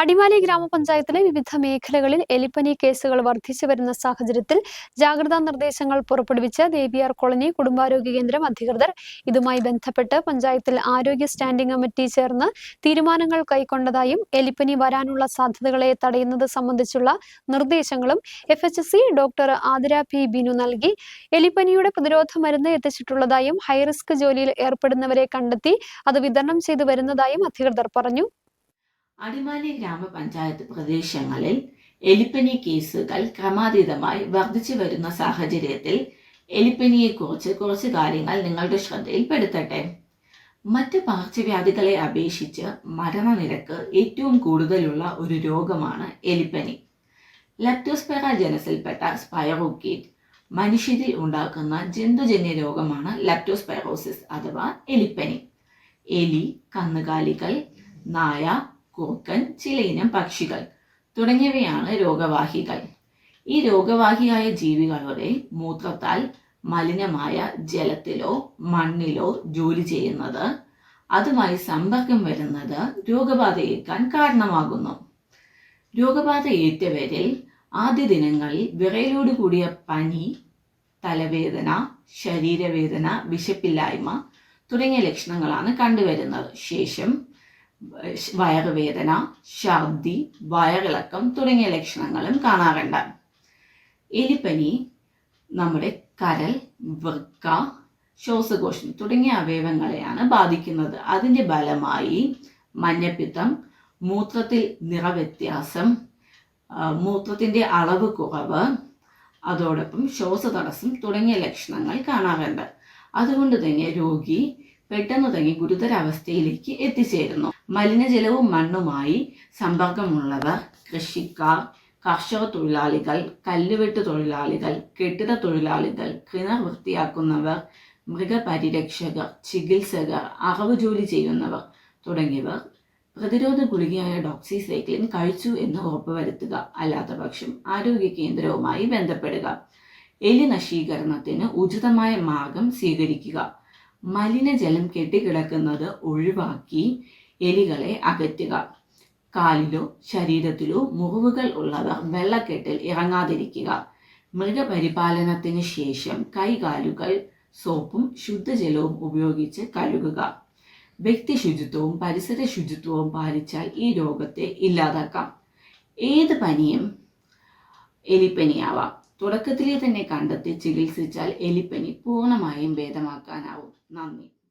അടിമാലി ഗ്രാമപഞ്ചായത്തിലെ വിവിധ മേഖലകളിൽ എലിപ്പനി കേസുകൾ വർദ്ധിച്ചു വരുന്ന സാഹചര്യത്തിൽ ജാഗ്രതാ നിർദ്ദേശങ്ങൾ പുറപ്പെടുവിച്ച ദേവിയാർ കോളനി കുടുംബാരോഗ്യ കേന്ദ്രം അധികൃതർ ഇതുമായി ബന്ധപ്പെട്ട് പഞ്ചായത്തിൽ ആരോഗ്യ സ്റ്റാൻഡിംഗ് കമ്മിറ്റി ചേർന്ന് തീരുമാനങ്ങൾ കൈക്കൊണ്ടതായും എലിപ്പനി വരാനുള്ള സാധ്യതകളെ തടയുന്നത് സംബന്ധിച്ചുള്ള നിർദ്ദേശങ്ങളും F H C doctor Athira P Binu നൽകി. എലിപ്പനിയുടെ പ്രതിരോധ മരുന്ന് എത്തിച്ചിട്ടുള്ളതായും ഹൈറിസ്ക് ജോലിയിൽ ഏർപ്പെടുന്നവരെ കണ്ടെത്തി അത് വിതരണം ചെയ്തു വരുന്നതായും അധികൃതർ പറഞ്ഞു. അടിമാലി ഗ്രാമപഞ്ചായത്ത് പ്രദേശങ്ങളിൽ എലിപ്പനി കേസുകൾ ക്രമാതീതമായി വർദ്ധിച്ചു വരുന്ന സാഹചര്യത്തിൽ എലിപ്പനിയെക്കുറിച്ച് കുറച്ച് കാര്യങ്ങൾ നിങ്ങളുടെ ശ്രദ്ധയിൽപ്പെടുത്തട്ടെ. മറ്റ് പകർച്ചവ്യാധികളെ അപേക്ഷിച്ച് മരണനിരക്ക് ഏറ്റവും കൂടുതലുള്ള ഒരു രോഗമാണ് എലിപ്പനി. ലെപ്റ്റോസ്പെറ ജനസിൽപ്പെട്ട സ്പൈറോക്കീറ്റ് മനുഷ്യരിൽ ഉണ്ടാക്കുന്ന ജന്തുജന്യ രോഗമാണ് ലെപ്റ്റോസ്പൈറോസിസ് അഥവാ എലിപ്പനി. എലി കന്നുകാലികൾ നായ കുറുക്കൻ ചിലയിനം പക്ഷികൾ തുടങ്ങിയവയാണ് രോഗവാഹികൾ. ഈ രോഗവാഹിയായ ജീവികളുടെ മൂത്രത്താൽ മലിനമായ ജലത്തിലോ മണ്ണിലോ ജോലി ചെയ്യുന്നത് അതുമായി സമ്പർക്കം വരുന്നത് രോഗബാധയേക്കാൻ കാരണമാകുന്നു. രോഗബാധ ഏറ്റവരിൽ ആദ്യ ദിനങ്ങളിൽ വിറയലോട് കൂടിയ പനി തലവേദന ശരീരവേദന വിശപ്പില്ലായ്മ തുടങ്ങിയ ലക്ഷണങ്ങളാണ് കണ്ടുവരുന്നത്. ശേഷം വയറുവേദന ഛർദി വയറിളക്കം തുടങ്ങിയ ലക്ഷണങ്ങളും കാണാറുണ്ട്. എലിപ്പനി നമ്മുടെ കരൽ വൃക്ക ശ്വാസകോശം തുടങ്ങിയ അവയവങ്ങളെയാണ് ബാധിക്കുന്നത്. അതിന്റെ ഫലമായി മഞ്ഞപ്പിത്തം മൂത്രത്തിൽ നിറവ്യത്യാസം മൂത്രത്തിന്റെ അളവ് കുറവ് അതോടൊപ്പം ശ്വാസതടസ്സം തുടങ്ങിയ ലക്ഷണങ്ങൾ കാണാറുണ്ട്. അതുകൊണ്ട് തന്നെ രോഗി പെട്ടെന്ന് തന്നെ ഗുരുതരാവസ്ഥയിലേക്ക് എത്തിച്ചേരുന്നു. മലിനജലവും മണ്ണുമായി സമ്പർക്കമുള്ളവർ കൃഷിക്കാർ കർഷക തൊഴിലാളികൾ കല്ലുവെട്ട് തൊഴിലാളികൾ കെട്ടിട തൊഴിലാളികൾ കിണർ വൃത്തിയാക്കുന്നവർ മൃഗപരിരക്ഷകർ ചികിത്സകർ അറവ് ജോലി ചെയ്യുന്നവർ തുടങ്ങിയവർ പ്രതിരോധ ഗുളികയായ ഡോക്സിസൈക്ലിൻ കഴിച്ചു എന്ന് ഉറപ്പുവരുത്തുക അല്ലാത്ത പക്ഷം ആരോഗ്യ കേന്ദ്രവുമായി ബന്ധപ്പെടുക. എലി നശീകരണത്തിന് ഉചിതമായ മാർഗം സ്വീകരിക്കുക. മലിനജലം കെട്ടിക്കിടക്കുന്നത് ഒഴിവാക്കി എലികളെ അകറ്റുക. കാലിലോ ശരീരത്തിലോ മുറിവുകൾ ഉള്ളവർ വെള്ളക്കെട്ടിൽ ഇറങ്ങാതിരിക്കുക. മൃഗപരിപാലനത്തിന് ശേഷം കൈകാലുകൾ സോപ്പും ശുദ്ധജലവും ഉപയോഗിച്ച് കഴുകുക. വ്യക്തി ശുചിത്വവും പരിസര ശുചിത്വവും പാലിച്ചാൽ ഈ രോഗത്തെ ഇല്ലാതാക്കാം. ഏത് പനിയും എലിപ്പനിയാവാം. തുടക്കത്തിലെ തന്നെ കണ്ടെത്തി ചികിത്സിച്ചാൽ എലിപ്പനി പൂർണമായും ഭേദമാക്കാനാവും. നന്ദി.